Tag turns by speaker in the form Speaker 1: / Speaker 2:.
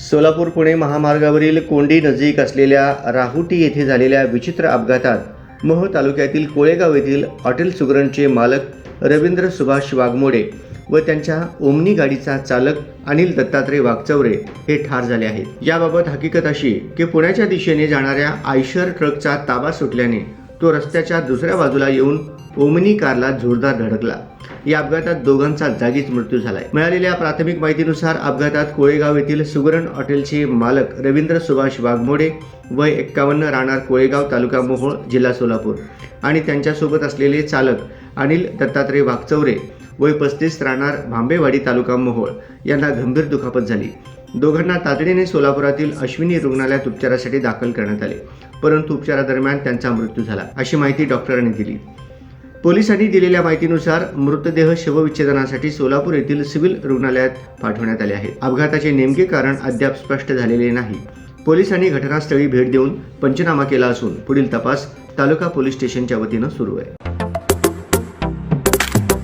Speaker 1: सोलापूर पुणे महामार्गावरील कोंडी नजीक असलेल्या राहुटी येथे झालेल्या विचित्र अपघातात मोह तालुक्यातील कोळेगाव येथील हॉटेल सुगरणचे मालक रवींद्र सुभाष वाघमोडे व त्यांच्या ओमनी गाडीचा चालक अनिल दत्तात्रय वाघचौरे हे ठार झाले आहेत. याबाबत हकीकत अशी की पुण्याच्या दिशेने जाणाऱ्या आयशर ट्रकचा ताबा सुटल्याने तो रस्त्याच्या दुसऱ्या बाजूला येऊन ओमनी कारला जोरदार धडकला. या अपघातात दोघांचा जागीच मृत्यू झालाय. मिळालेल्या प्राथमिक माहितीनुसार अपघातात कोळेगाव येथील सुगरण हॉटेलचे मालक रवींद्र सुभाष वाघमोडे वय एक्कावन्न राहणार कोळेगाव तालुका मोहोळ जिल्हा सोलापूर आणि त्यांच्यासोबत असलेले चालक अनिल दत्तात्रय वाघचौरे वय पस्तीस राहणार भांबेवाडी तालुका मोहोळ यांना गंभीर दुखापत झाली. दोघांना तातडीने सोलापुरातील अश्विनी रुग्णालयात उपचारासाठी दाखल करण्यात आले परंतु उपचारादरम्यान त्यांचा मृत्यू झाला अशी माहिती डॉक्टरांनी दिली. पोलिसांनी दिलेल्या माहितीनुसार मृतदेह शवविच्छेदनासाठी सोलापूर येथील सिव्हिल रुग्णालयात पाठवण्यात आले आहे. अपघाताचे नेमके कारण अद्याप स्पष्ट झालेले नाही. पोलिसांनी घटनास्थळी भेट देऊन पंचनामा केला असून पुढील तपास तालुका पोलीस स्टेशनच्या वतीनं सुरू आहे.